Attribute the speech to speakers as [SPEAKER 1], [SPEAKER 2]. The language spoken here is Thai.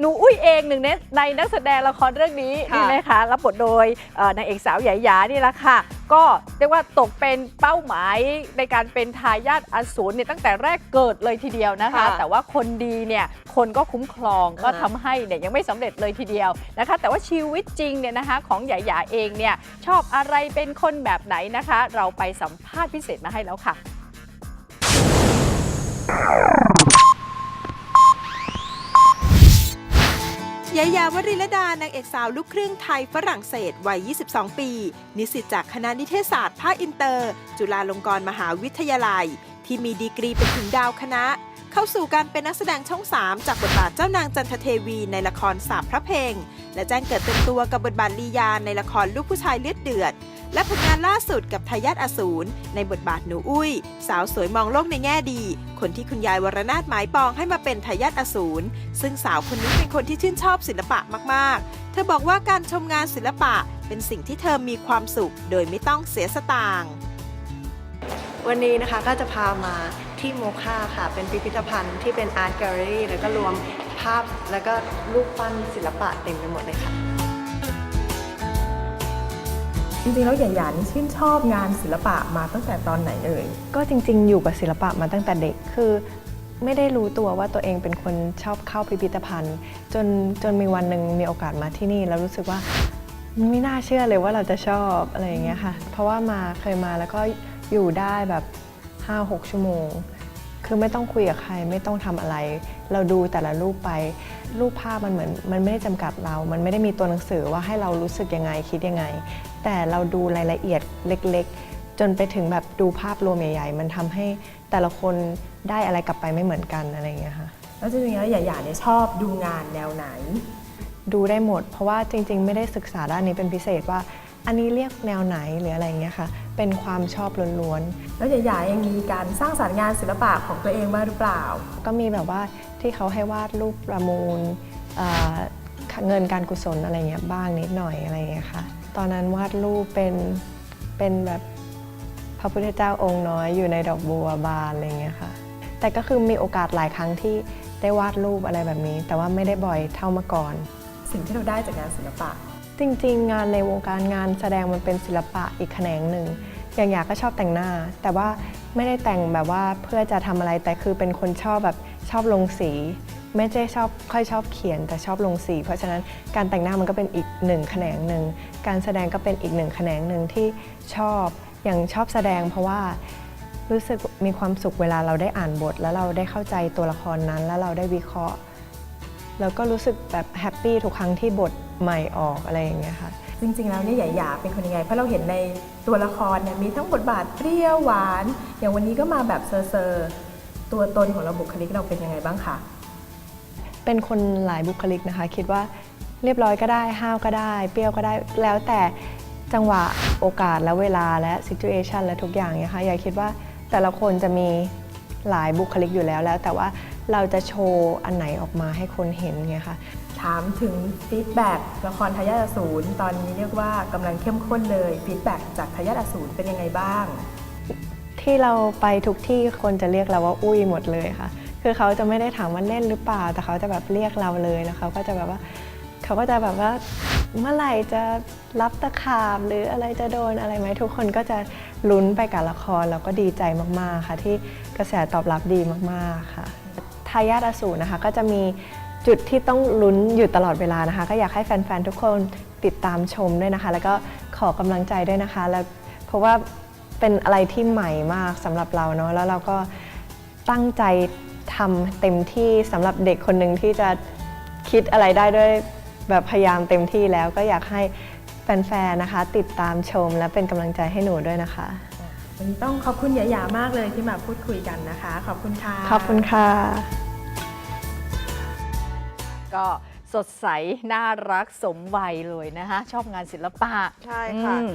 [SPEAKER 1] หนูอุ้ยเองหนึ่งในในนักแสดงละครเรื่องนี้
[SPEAKER 2] ค่ะ
[SPEAKER 1] ใช่ไหมคะรับบทโดยเอ่อนางเอกสาวใหญ่ยานี่แหละค่ะ ก็เรียกว่าตกเป็นเป้าหมายในการเป็นทายาทอสูรเนี่ยตั้งแต่แรกเกิดเลยทีเดียวนะคะ
[SPEAKER 2] ค่ะ
[SPEAKER 1] แต่ว่าคนดีเนี่ยคนก็คุ้มครองก็
[SPEAKER 2] อ่า
[SPEAKER 1] ทำให้เนี่ยยังไม่สำเร็จเลยทีเดียวนะคะ แต่ว่าชีวิตจริงเนี่ยนะคะของใหญ่ยาเองเนี่ยชอบอะไรเป็นคนแบบไหนนะคะ เราไปสัมภาษณ์พิเศษมาให้แล้วค่ะ
[SPEAKER 3] วริลดานางเอกสาวลูกครึ่งไทยฝรั่งเศสวัย 22 ปี นิสิตจากคณะนิเทศศาสตร์ภาคอินเตอร์ จุฬาลงกรณ์มหาวิทยาลัย ที่มีดีกรีเป็นถึงดาวคณะ เข้าสู่การเป็นนักแสดงช่อง 3 จากบทบาทเจ้านางจันทเทวีในละครสาบพระเพลง และแจ้งเกิดเต็มตัวกับบทบาทลียาในละครลูกผู้ชายเลือดเดือด และผลงานล่าสุดกับทายาทอสูรในบทบาทหนูอุ้ย สาวสวยมองโลกในแง่ดี คนที่คุณยายวรนาถหมายปองให้มาเป็นทายาทอสูรซึ่งสาวคนนี้เป็นคนที่ชื่นชอบศิลปะมาก ๆ เธอบอกว่าการชมงานศิลปะเป็นสิ่งที่เธอมีความสุข โดยไม่ต้องเสียสตางค์
[SPEAKER 4] วันนี้นะคะก็จะพามาที่โมคาค่ะ เป็นพิพิธภัณฑ์ที่เป็นอาร์ตแกลเลอรี่แล้วก็รวมภาพแล้วก็รูปปั้นศิลปะเต็มไปหมดเลยค่ะ
[SPEAKER 5] จริงๆแล้วหยาหยานชื่นชอบงานศิลปะมาตั้งแต่ตอนไหนเอ่ย
[SPEAKER 6] ก็จริง ๆ อยู่กับศิลปะมาตั้งแต่เด็กคือ ไม่ได้รู้ตัวว่าตัวเองเป็นคนชอบเข้าพิพิธภัณฑ์ จนจนมีวันหนึ่งมีโอกาสมาที่นี่ แล้วรู้สึกว่าไม่น่าเชื่อเลยว่าเราจะชอบอะไรอย่างเงี้ยค่ะ เพราะว่ามาเคยมาแล้วก็อยู่ได้แบบ 5-6 ชั่วโมง คือไม่ต้องคุยกับใครไม่ต้องทำอะไร เราดูแต่ละรูปไป รูปภาพมันเหมือนมันไม่ได้จำกัดเรา มันไม่ได้มีตัวหนังสือว่าให้เรารู้สึกยังไงคิดยังไง แต่เราดูรายละเอียดเล็ก ๆ จนไปถึงแบบดูภาพรวมใหญ่ๆ มันทำให้แต่ละคนได้อะไรกลับไปไม่เหมือนกันอะไรอย่างเงี้ยค่ะ
[SPEAKER 5] แล้วจริงๆแล้วหยาหยาเนี่ยชอบดูงานแนวไหน
[SPEAKER 6] ดูได้หมด เพราะว่าจริง ๆ ไม่ได้ศึกษาด้านนี้เป็นพิเศษว่า อันนี้เรียกแนวไหนหรืออะไรอย่างเงี้ยค่ะ เป็นความชอบล้วนๆ
[SPEAKER 5] แล้วหยาหยายังมีการสร้างสรรค์งานศิลปะของตัวเองบ้างหรือเปล่า
[SPEAKER 6] ก็มีแบบว่าที่เขาให้วาดรูปประมูลเอ่อเงินการกุศลอะไรเงี้ยบ้างนิดหน่อยอะไรเงี้ยค่ะ ตอนนั้นวาดรูปเป็นเป็นแบบพระพุทธเจ้าองค์น้อยอยู่ในดอกบัวบานอะไรเงี้ยค่ะ แต่ก็คือมีโอกาสหลายครั้งที่ได้วาดรูปอะไรแบบนี้ แต่ว่าไม่ได้บ่อยเท่าเมื่อก่อน
[SPEAKER 5] สิ่งที่เราได้จากงานศิลปะ
[SPEAKER 6] จริงๆ งานในวงการงานแสดงมันเป็นศิลปะอีกแขนงหนึ่งอย่างอยากก็ชอบแต่งหน้า แต่ว่าไม่ได้แต่งแบบว่าเพื่อจะทำอะไรแต่คือเป็นคนชอบแบบชอบลงสี ไม่ใช่ชอบค่อยชอบเขียนแต่ชอบลงสี เพราะฉะนั้นการแต่งหน้ามันก็เป็นอีกหนึ่งแขนงหนึ่งการแสดงก็เป็นอีกหนึ่งแขนงหนึ่งที่ชอบอย่างชอบแสดงเพราะว่ารู้สึกมีความสุขเวลาเราได้อ่านบท แล้วเราได้เข้าใจตัวละครนั้น แล้วเราได้วิเคราะห์ แล้วก็รู้สึกแบบแฮปปี้ทุกครั้งที่บทใหม่ออกอะไรอย่างเงี้ยค่ะ
[SPEAKER 5] จริงๆ แล้วเนี่ยหยาหยาเป็นคนยังไง เพราะเราเห็นในตัวละครเนี่ยมีทั้งบทบาทเปรี้ยวหวาน อย่างวันนี้ก็มาแบบเซอร์ๆตัวตนของเราบุคลิกเราเป็นยังไงบ้างคะ
[SPEAKER 6] เป็นคนหลายบุคลิกนะคะ คิดว่าเรียบร้อยก็ได้ห้าวก็ได้ เปรี้ยวก็ได้แล้วแต่จังหวะโอกาสและเวลาและ situation และทุกอย่างเนี่ยค่ะอยากคิดว่าแต่ละคนจะมี หลายบุคลิกอยู่แล้วแล้ว แต่ว่าเราจะโชว์อันไหนออกมาให้คนเห็นไงคะ
[SPEAKER 5] ถามถึงฟีดแบ็กละครทายาทอสูรตอนนี้เรียกว่ากำลังเข้มข้นเลยฟีดแบ็กจากทายาทอสูรเป็นยังไงบ้าง
[SPEAKER 6] ที่เราไปทุกที่คนจะเรียกเราว่าอุ้ยหมดเลยค่ะ คือเขาจะไม่ได้ถามว่าเล่นหรือเปล่า แต่เขาจะแบบเรียกเราเลยแล้วเขาก็จะแบบว่า เขาก็จะแบบว่า เมื่อไหร่จะรับตะขาบหรืออะไรจะโดนอะไรไหมทุกคนก็จะลุ้นไปกับละครแล้วก็ดีใจมากๆค่ะ ที่กระแสตอบรับดีมากๆค่ะทายาทอสูรนะคะก็จะมีจุดที่ต้องลุ้นอยู่ตลอดเวลานะคะ ก็อยากให้แฟนๆทุกคนติดตามชมด้วยนะคะ แล้วก็ขอกำลังใจด้วยนะคะ แล้วเพราะว่าเป็นอะไรที่ใหม่มากสำหรับเราเนาะแล้วเราก็ตั้งใจทำเต็มที่สำหรับเด็กคนหนึ่งที่จะคิดอะไรได้ด้วย แบบพยายามเต็มที่แล้วก็อยากให้แฟนๆนะคะ ติดตามชมและเป็นกำลังใจให้หนูด้วยนะคะ
[SPEAKER 5] วันนี้ต้องขอบคุณหยาหยามากเลยที่มาพูดคุยกันนะคะ ขอบคุณค่ะ
[SPEAKER 6] ขอบคุณค่ะ
[SPEAKER 1] ก็สดใส น่ารักสมวัยเลยนะคะ ชอบงานศิลปะ
[SPEAKER 2] ใช่ค่ะ
[SPEAKER 1] อืม